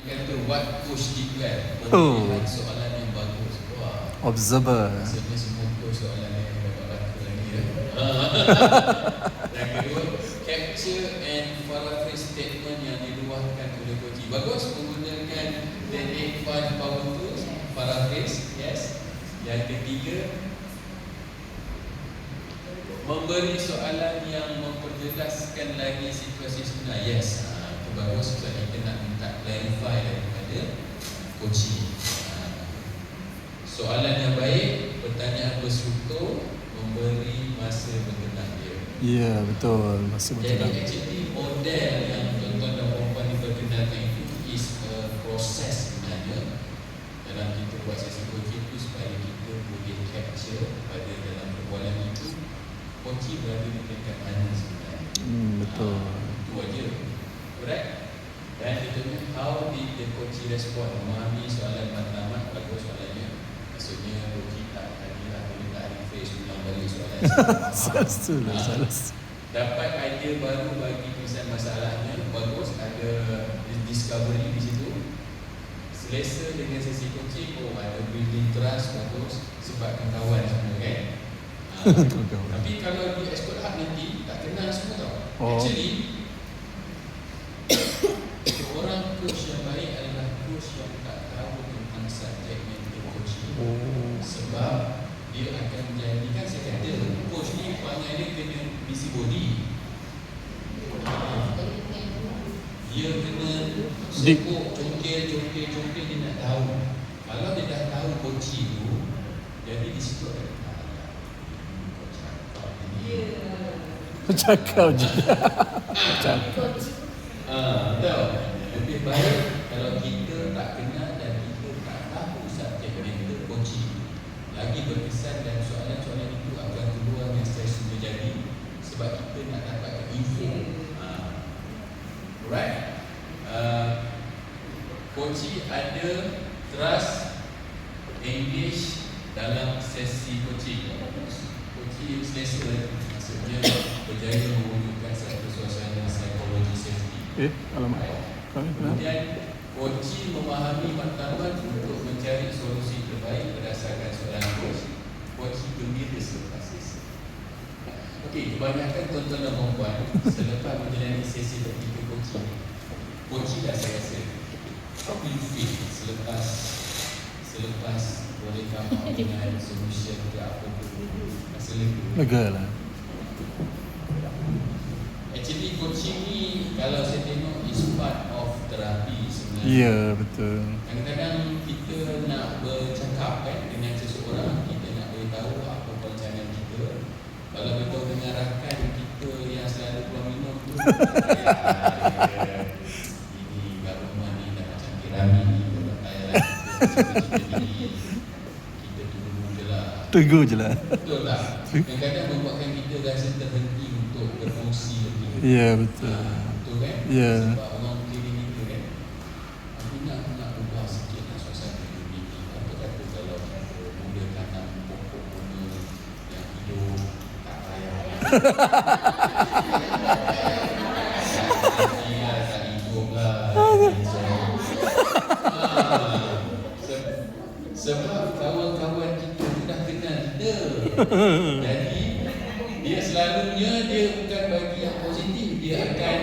Kata what coach declare? Oh. Pemilihan soalan yang bagus. Wah. Observer. Maksudnya semua coach soalan yang dapat rata lagi ya. Yang kedua Capture and paraphrase statement yang diluahkan oleh coach Bagus menggunakan teknik five power tools Paraphrase Yes. Yang ketiga Memberi soalan yang memperjelaskan lagi situasi sebenar Yes. ha, Itu bagus sebab kita nak minta clarify daripada coaching ha. Soalan yang baik Pertanyaan berstruktur Memberi masa berkenaan dia Ya, betul. Masih Jadi betul. actually model yang tuan-tuan dan perempuan diperkenalkan itu is a proses sebenarnya dalam kita buat sesi coaching itu supaya kita boleh capture pada dalam perbualan itu coaching berada di tingkat mana sebenarnya. Hmm, betul. Ah, Itu aja. Alright. Dan kita tanya the coaching respond memahami soalan matlamat bagus soalannya. Maksudnya coaching tak tadi lah boleh tak rephrase ulang balik soalan. Salah lah, salah. dapat idea baru bagi tulisan masalahnya bagus ada discovery di situ selesa dengan sesi coaching oh ada building trust bagus sebab kawan semua kan Kawan. tapi kalau di expert hub nanti tak kenal semua tau Oh. actually orang coach yang baik adalah coach yang tak tahu tentang subjek coaching Oh. sebab dia akan menjadikan saya kata coach ni perangai dia kena busy body dia kena sebut congkel congkel congkel dia nak tahu kalau dia dah tahu coaching tu jadi di situ akan coach cakap je. Cakap. Ah, betul. Lebih baik kalau kita tak kenal dan kita tak tahu subjek mental coaching. Lagi berkesan dan soalan-soalan itu akan keluar yang stres terjadi sebab kita nak dapatkan info. Ah. Alright. Uh, coaching ada trust, engage dalam sesi coaching. Coaching selesa maksudnya berjaya mewujudkan satu suasana psikologi safety. Eh, alamak. Kemudian coaching memahami matlamat untuk mencari solusi terbaik berdasarkan soalan coach. Coaching gembira selepas sesi. Okey, kebanyakan tuan-tuan dan perempuan selepas menjalani sesi bertiga coaching, coaching dah saya rasa how do you feel selepas selepas boleh come up dengan solution ke apa pun rasa lega. Lega lah. Actually coaching ni kalau saya tengok is part of terapi sebenarnya. Ya, betul. Kadang-kadang kita nak bercakap kan dengan seseorang, kita nak beritahu apa perancangan kita. Kalau beritahu dengan rakan kita yang selalu keluar tu, ya, ni ni, lah tunggu je lah. Lah. Betul tak? Kadang-kadang membuatkan kita rasa terhenti untuk berfungsi lebih. Ya, betul. Ah, Betul kan? Ya. Sebab orang keliling kita kan Aku nak nak ubah sikit lah suasana ni Apa kata kalau mula tanam pokok bunga Yang hidup tak payah Jadi dia selalunya dia bukan bagi yang positif, dia akan